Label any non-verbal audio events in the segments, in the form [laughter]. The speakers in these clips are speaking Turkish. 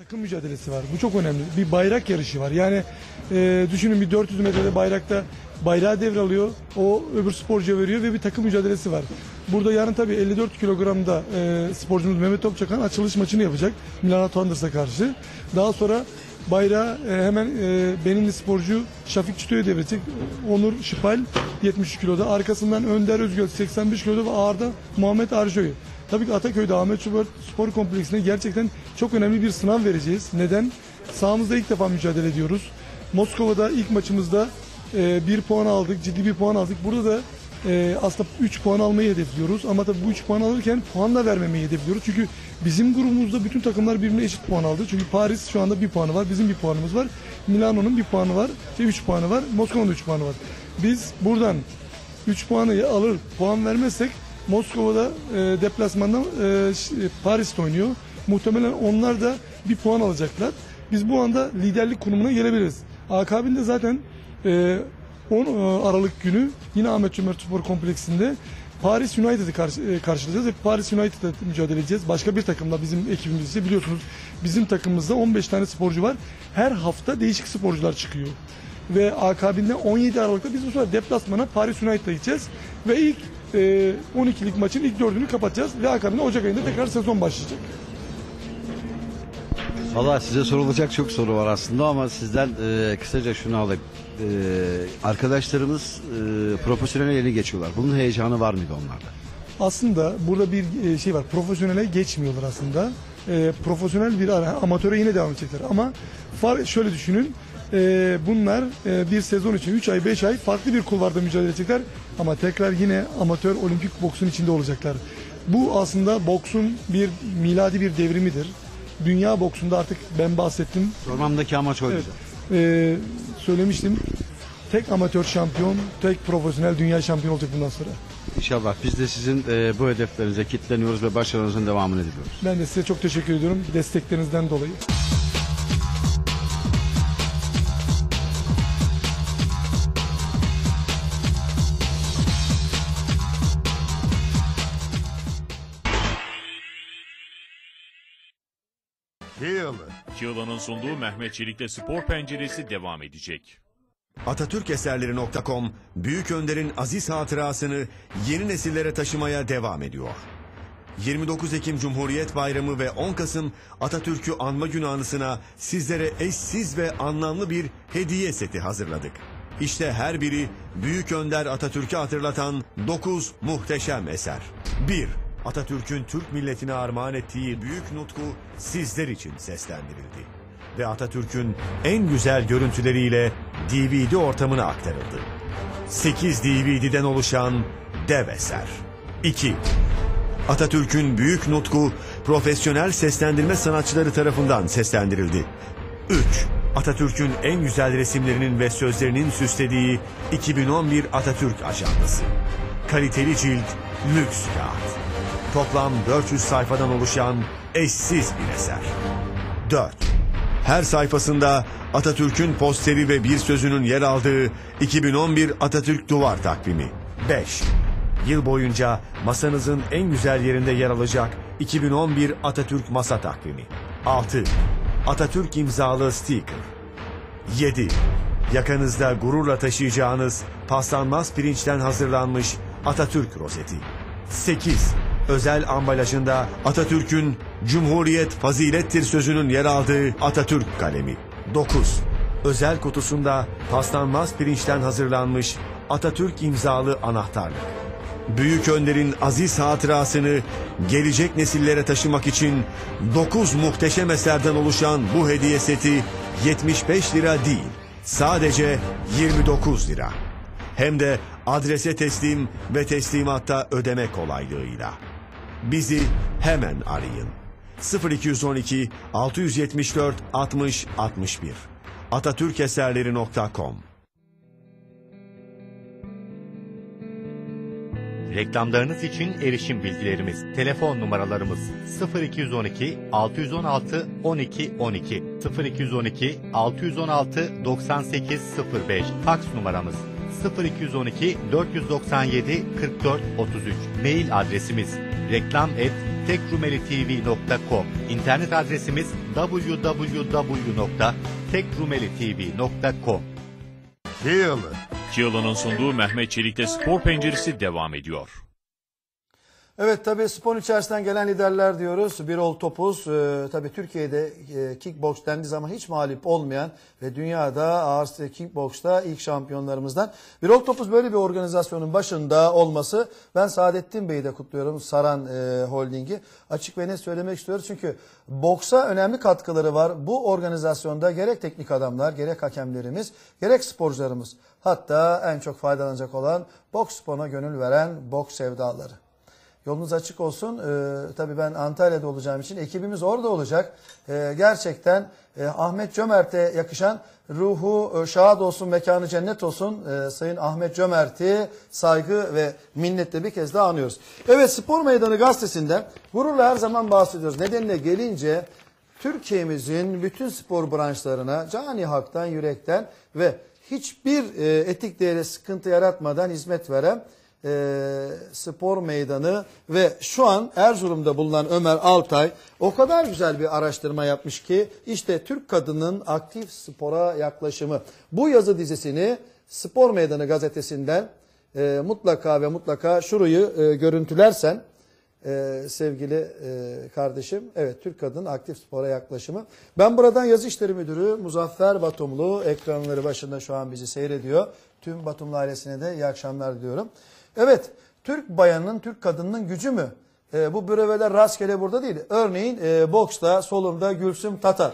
Takım mücadelesi var. Bu çok önemli. Bir bayrak yarışı var. Yani e, düşünün bir 400 metrede bayrakta bayrağı devralıyor. O öbür sporcuya veriyor ve bir takım mücadelesi var. Burada yarın tabii 54 kilogramda e, sporcumuz Mehmet Topçakan açılış maçını yapacak. Milano Thunders'a karşı. Daha sonra bayrağı e, hemen e, Benimli sporcu Şafik Çito'ya devredecek. Onur Şıpal 73 kiloda. Arkasından Önder Özgöl 85 kiloda ve ağırda Muhammed Arjo'yu. Tabii ki Ataköy'de Ahmet Çubuр Spor Kompleksine gerçekten çok önemli bir sınav vereceğiz. Neden? Sahamızda ilk defa mücadele ediyoruz. Moskova'da ilk maçımızda e, bir puan aldık, ciddi bir puan aldık. Burada da e, aslında 3 puan almayı hedefliyoruz. Ama tabii bu 3 puan alırken puan da vermemeyi hedefliyoruz. Çünkü bizim grubumuzda bütün takımlar birbirine eşit puan aldı. Çünkü Paris şu anda bir puanı var, bizim bir puanımız var. Milano'nun bir puanı var, şey 3 puanı var, Moskova'nın 3 puanı var. Biz buradan 3 puanı alır, puan vermezsek Moskova'da e, deplasmanda e, e, Paris'te oynuyor. Muhtemelen onlar da bir puan alacaklar. Biz bu anda liderlik konumuna gelebiliriz. Akabinde zaten e, 10 e, Aralık günü yine Ahmet Cömert Spor Kompleksinde Paris United'ı karşı, e, karşılayacağız ve Paris United'la mücadele edeceğiz. Başka bir takımla bizim ekibimizde biliyorsunuz bizim takımımızda 15 tane sporcu var. Her hafta değişik sporcular çıkıyor. Ve akabinde 17 Aralık'ta biz bu sefer deplasmana Paris United'a gideceğiz. Ve ilk 12'lik maçın ilk dördünü kapatacağız. Ve akabinde Ocak ayında tekrar sezon başlayacak. Valla size sorulacak çok soru var aslında ama sizden e, kısaca şunu alayım. E, arkadaşlarımız e, profesyonel yeni geçiyorlar. Bunun heyecanı var mıydı onlarda? Aslında burada bir e, şey var. Profesyonele geçmiyorlar aslında. E, profesyonel bir ara, amatöre yine devam edecekler. Ama far, şöyle düşünün. E, bunlar e, bir sezon için 3 ay 5 ay farklı bir kulvarda mücadele edecekler. Ama tekrar yine amatör olimpik boksun içinde olacaklar. Bu aslında boksun bir miladi bir devrimidir. Dünya boksunda artık ben bahsettim. Sormamdaki amaç oydu. Evet. E, söylemiştim. Tek amatör şampiyon, tek profesyonel dünya şampiyonu olacak bundan sonra. İnşallah biz de sizin e, bu hedeflerinize kitleniyoruz ve başarınızın devamını diliyoruz. Ben de size çok teşekkür ediyorum desteklerinizden dolayı. Çığla'nın sunduğu Mehmet Çelik'te spor penceresi devam edecek. Atatürkeserleri.com Büyük Önder'in aziz hatırasını yeni nesillere taşımaya devam ediyor. 29 Ekim Cumhuriyet Bayramı ve 10 Kasım Atatürk'ü anma günü anısına sizlere eşsiz ve anlamlı bir hediye seti hazırladık. İşte her biri Büyük Önder Atatürk'ü hatırlatan 9 muhteşem eser. 1. Atatürk'ün Türk milletine armağan ettiği büyük nutku sizler için seslendirildi ve Atatürk'ün en güzel görüntüleriyle DVD ortamına aktarıldı. 8 DVD'den oluşan dev eser. 2. Atatürk'ün büyük nutku profesyonel seslendirme sanatçıları tarafından seslendirildi. 3. Atatürk'ün en güzel resimlerinin ve sözlerinin süslediği 2011 Atatürk Ajandası. Kaliteli cilt, lüks kağıt. Toplam 400 sayfadan oluşan eşsiz bir eser. 4. Her sayfasında Atatürk'ün posteri ve bir sözünün yer aldığı 2011 Atatürk Duvar Takvimi. 5. Yıl boyunca masanızın en güzel yerinde yer alacak 2011 Atatürk Masa Takvimi. 6. Atatürk imzalı sticker. 7. Yakanızda gururla taşıyacağınız paslanmaz pirinçten hazırlanmış Atatürk rozeti. 8. Özel ambalajında Atatürk'ün Cumhuriyet fazilettir sözünün yer aldığı Atatürk kalemi. 9. Özel kutusunda paslanmaz pirinçten hazırlanmış Atatürk imzalı anahtarlık. Büyük Önder'in aziz hatırasını gelecek nesillere taşımak için 9 muhteşem eserden oluşan bu hediye seti 75 lira değil, sadece 29 lira. Hem de adrese teslim ve teslimatta ödeme kolaylığıyla. Bizi hemen arayın. 0212 674 60 61 atatürkeserleri.com Reklamlarınız için erişim bilgilerimiz, telefon numaralarımız 0212 616 12 12 0212 616 98 05 faks numaramız 0212 497 44 33 mail adresimiz reklam et tekrumelitv.com İnternet adresimiz www.tekrumelitv.com Deal. Çığla'nın sunduğu Mehmet Çelik'te spor penceresi devam ediyor. Evet tabii spor içerisinden gelen liderler diyoruz. Birol Topuz e, tabii Türkiye'de e, kickbox dendiği zaman hiç mağlup olmayan ve dünyada ağır kickboxta ilk şampiyonlarımızdan. Birol Topuz böyle bir organizasyonun başında olması ben Saadettin Bey'i de kutluyorum Saran e, Holding'i. Açık ve net söylemek istiyoruz çünkü boksa önemli katkıları var. Bu organizasyonda gerek teknik adamlar gerek hakemlerimiz gerek sporcularımız hatta en çok faydalanacak olan boks sporuna gönül veren boks sevdaları. Yolunuz açık olsun. Ee, tabii ben Antalya'da olacağım için ekibimiz orada olacak. Ee, gerçekten e, Ahmet Cömert'e yakışan ruhu e, şad olsun, mekanı cennet olsun. Ee, Sayın Ahmet Cömert'i saygı ve minnetle bir kez daha anıyoruz. Evet Spor Meydanı gazetesinde gururla her zaman bahsediyoruz. Nedenine gelince Türkiye'mizin bütün spor branşlarına cani haktan, yürekten ve hiçbir e, etik değeri sıkıntı yaratmadan hizmet veren e, spor meydanı ve şu an Erzurum'da bulunan Ömer Altay o kadar güzel bir araştırma yapmış ki işte Türk kadının aktif spora yaklaşımı. Bu yazı dizisini Spor Meydanı gazetesinden e, mutlaka ve mutlaka şurayı e, görüntülersen e, sevgili e, kardeşim. Evet Türk kadının aktif spora yaklaşımı. Ben buradan yazı işleri müdürü Muzaffer Batumlu ekranları başında şu an bizi seyrediyor. Tüm Batumlu ailesine de iyi akşamlar diliyorum. Evet Türk bayanının Türk kadınının gücü mü? E, bu breveler rastgele burada değil. Örneğin e, boksta solumda Gülsüm Tatar.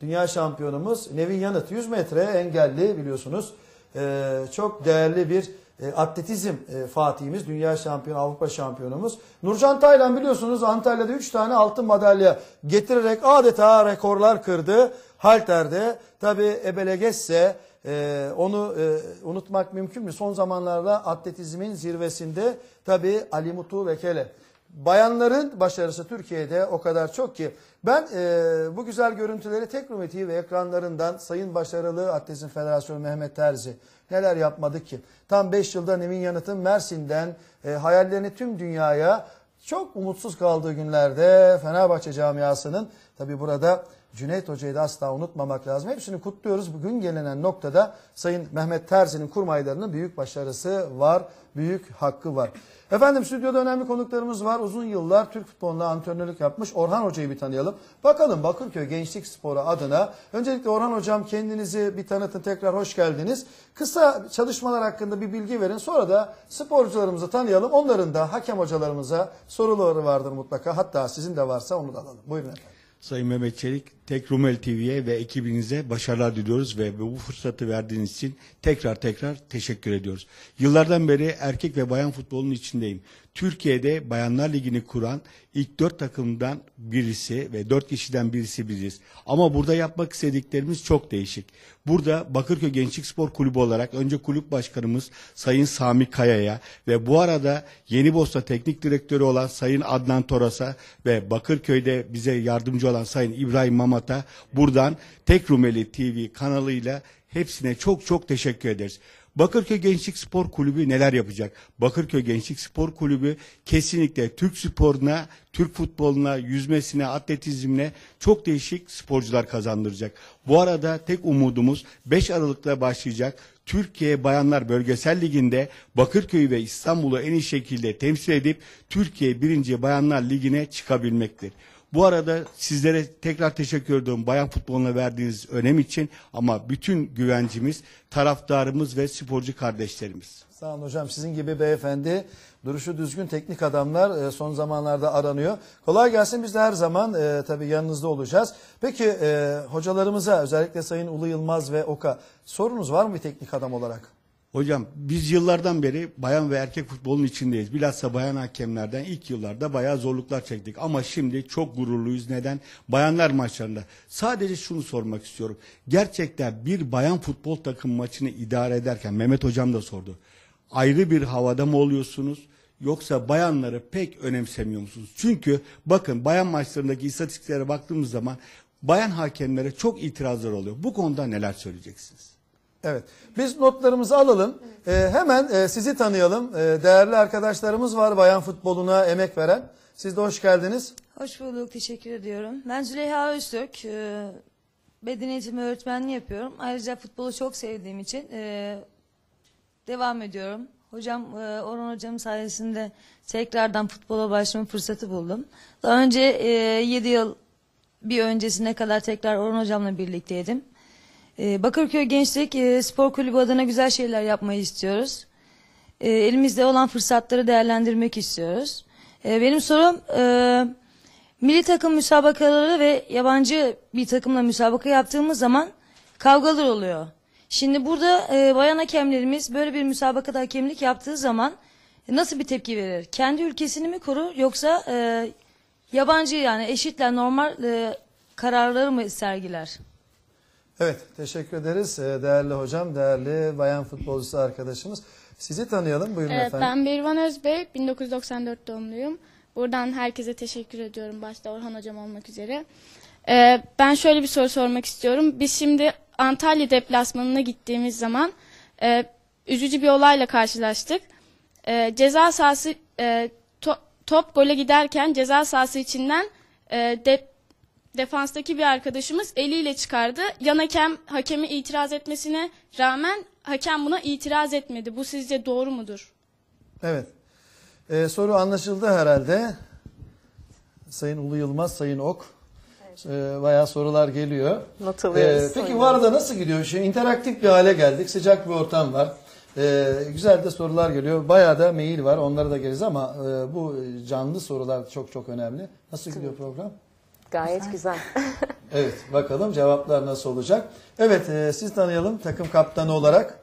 Dünya şampiyonumuz Nevin Yanıt 100 metre engelli biliyorsunuz. Ee, çok değerli bir e, atletizm e, fatihimiz, dünya şampiyonu, Avrupa şampiyonumuz. Nurcan Taylan biliyorsunuz Antalya'da 3 tane altın madalya getirerek adeta rekorlar kırdı. Halter'de tabi Ebelegesse e, onu e, unutmak mümkün mü? Son zamanlarda atletizmin zirvesinde tabi Ali Mutu Vekele. Bayanların başarısı Türkiye'de o kadar çok ki ben e, bu güzel görüntüleri Teknomi TV ekranlarından Sayın Başarılı Atletizm Federasyonu Mehmet Terzi neler yapmadık ki? Tam 5 yılda Nevin Yanıt'ın Mersin'den e, hayallerini tüm dünyaya çok umutsuz kaldığı günlerde Fenerbahçe camiasının tabi burada Cüneyt Hoca'yı da asla unutmamak lazım. Hepsini kutluyoruz. Bugün gelinen noktada Sayın Mehmet Terzi'nin kurmaylarının büyük başarısı var, büyük hakkı var. Efendim stüdyoda önemli konuklarımız var. Uzun yıllar Türk futbolunda antrenörlük yapmış Orhan Hoca'yı bir tanıyalım. Bakalım Bakırköy Gençlik Sporu adına. Öncelikle Orhan Hocam kendinizi bir tanıtın. Tekrar hoş geldiniz. Kısa çalışmalar hakkında bir bilgi verin. Sonra da sporcularımızı tanıyalım. Onların da hakem hocalarımıza soruları vardır mutlaka. Hatta sizin de varsa onu da alalım. Buyurun efendim. Sayın Mehmet Çelik, Tek Rumel TV'ye ve ekibinize başarılar diliyoruz ve bu fırsatı verdiğiniz için tekrar tekrar teşekkür ediyoruz. Yıllardan beri erkek ve bayan futbolunun içindeyim. Türkiye'de Bayanlar Ligi'ni kuran ilk dört takımdan birisi ve dört kişiden birisi biziz. Ama burada yapmak istediklerimiz çok değişik. Burada Bakırköy Gençlik Spor Kulübü olarak önce kulüp başkanımız Sayın Sami Kaya'ya ve bu arada Yeni Bosna Teknik Direktörü olan Sayın Adnan Toras'a ve Bakırköy'de bize yardımcı olan Sayın İbrahim Mamat'a buradan Tek Rumeli TV kanalıyla hepsine çok çok teşekkür ederiz. Bakırköy Gençlik Spor Kulübü neler yapacak? Bakırköy Gençlik Spor Kulübü kesinlikle Türk sporuna, Türk futboluna, yüzmesine, atletizmine çok değişik sporcular kazandıracak. Bu arada tek umudumuz 5 Aralık'ta başlayacak Türkiye Bayanlar Bölgesel Ligi'nde Bakırköy ve İstanbul'u en iyi şekilde temsil edip Türkiye 1. Bayanlar Ligi'ne çıkabilmektir. Bu arada sizlere tekrar teşekkür ediyorum bayan futboluna verdiğiniz önem için ama bütün güvencimiz taraftarımız ve sporcu kardeşlerimiz. Sağ olun hocam. Sizin gibi beyefendi, duruşu düzgün teknik adamlar e, son zamanlarda aranıyor. Kolay gelsin. Biz de her zaman e, tabii yanınızda olacağız. Peki e, hocalarımıza özellikle Sayın Ulu Yılmaz ve Oka sorunuz var mı bir teknik adam olarak? Hocam biz yıllardan beri bayan ve erkek futbolun içindeyiz. Bilhassa bayan hakemlerden ilk yıllarda bayağı zorluklar çektik. Ama şimdi çok gururluyuz. Neden? Bayanlar maçlarında. Sadece şunu sormak istiyorum. Gerçekten bir bayan futbol takım maçını idare ederken Mehmet Hocam da sordu. Ayrı bir havada mı oluyorsunuz? Yoksa bayanları pek önemsemiyor musunuz? Çünkü bakın bayan maçlarındaki istatistiklere baktığımız zaman bayan hakemlere çok itirazlar oluyor. Bu konuda neler söyleyeceksiniz? Evet. Biz notlarımızı alalım. Ee, hemen e, sizi tanıyalım. Ee, değerli arkadaşlarımız var bayan futboluna emek veren. Siz de hoş geldiniz. Hoş bulduk, teşekkür ediyorum. Ben Züleyha Öztürk, e, beden eğitimi öğretmenliği yapıyorum. Ayrıca futbolu çok sevdiğim için e, devam ediyorum. Hocam, e, Orhan Hocam sayesinde tekrardan futbola başlama fırsatı buldum. Daha önce e, 7 yıl bir öncesine kadar tekrar Orhan Hocam'la birlikteydim. E, Bakırköy Gençlik e, Spor Kulübü adına güzel şeyler yapmayı istiyoruz. E, elimizde olan fırsatları değerlendirmek istiyoruz. E, benim sorum e, milli takım müsabakaları ve yabancı bir takımla müsabaka yaptığımız zaman kavgalar oluyor. Şimdi burada e, bayan hakemlerimiz böyle bir müsabakada hakemlik yaptığı zaman nasıl bir tepki verir? Kendi ülkesini mi korur yoksa yabancı yani eşitler normal kararları mı sergiler? Evet, teşekkür ederiz Ee, değerli hocam, değerli bayan futbolcusu arkadaşımız. Sizi tanıyalım, buyurun Evet, efendim. ben Berivan Özbey, 1994 doğumluyum. Buradan herkese teşekkür ediyorum, başta Orhan Hocam olmak üzere. Ee, ben şöyle bir soru sormak istiyorum. Biz şimdi Antalya deplasmanına gittiğimiz zaman e, üzücü bir olayla karşılaştık. E, ceza sahası e, to- top gole giderken ceza sahası içinden e, de- defanstaki bir arkadaşımız eliyle çıkardı. Yan hakem hakemi itiraz etmesine rağmen hakem buna itiraz etmedi. Bu sizce doğru mudur? Evet. Ee, soru anlaşıldı herhalde. Sayın Ulu Yılmaz, Sayın Ok. Ee, bayağı sorular geliyor. Not alıyoruz. Ee, peki bu arada nasıl gidiyor? Şimdi interaktif bir hale geldik. Sıcak bir ortam var. Ee, güzel de sorular geliyor. Bayağı da mail var. Onlara da geliriz ama e, bu canlı sorular çok çok önemli. Nasıl gidiyor program? Gayet güzel. [laughs] Evet bakalım cevaplar nasıl olacak. Evet e, siz tanıyalım takım kaptanı olarak.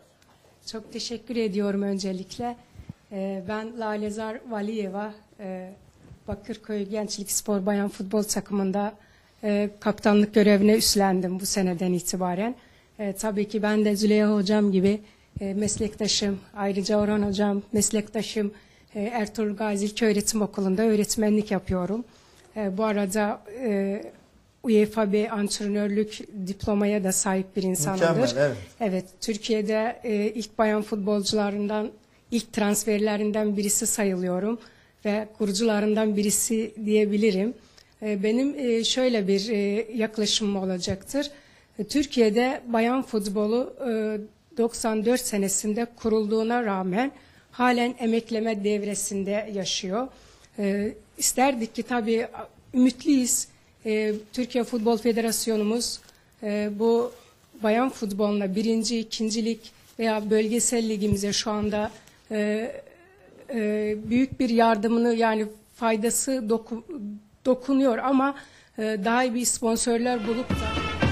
Çok teşekkür ediyorum öncelikle. Ee, Ben Lalezar Valiyeva, e, Bakırköy Gençlik Spor Bayan Futbol takımında e, kaptanlık görevine üstlendim bu seneden itibaren. E, Tabii ki ben de Züleyha Hocam gibi e, meslektaşım, ayrıca Orhan Hocam meslektaşım e, Ertuğrul Gazi İlköğretim Okulu'nda öğretmenlik yapıyorum. E, Bu arada e, UEFA B antrenörlük diplomaya da sahip bir insanımdır. Mükemmel, evet. Evet, Türkiye'de e, ilk bayan futbolcularından, ilk transferlerinden birisi sayılıyorum ve kurucularından birisi diyebilirim. E, benim e, şöyle bir e, yaklaşımım olacaktır. E, Türkiye'de bayan futbolu e, 94 senesinde kurulduğuna rağmen halen emekleme devresinde yaşıyor. E, isterdik ki tabii ümitliyiz. E, Türkiye Futbol Federasyonumuz e, bu bayan futboluna birinci, ikincilik veya bölgesel ligimize şu anda e, e, büyük bir yardımını yani faydası doku- dokunuyor ama e, daha iyi bir sponsorlar bulup da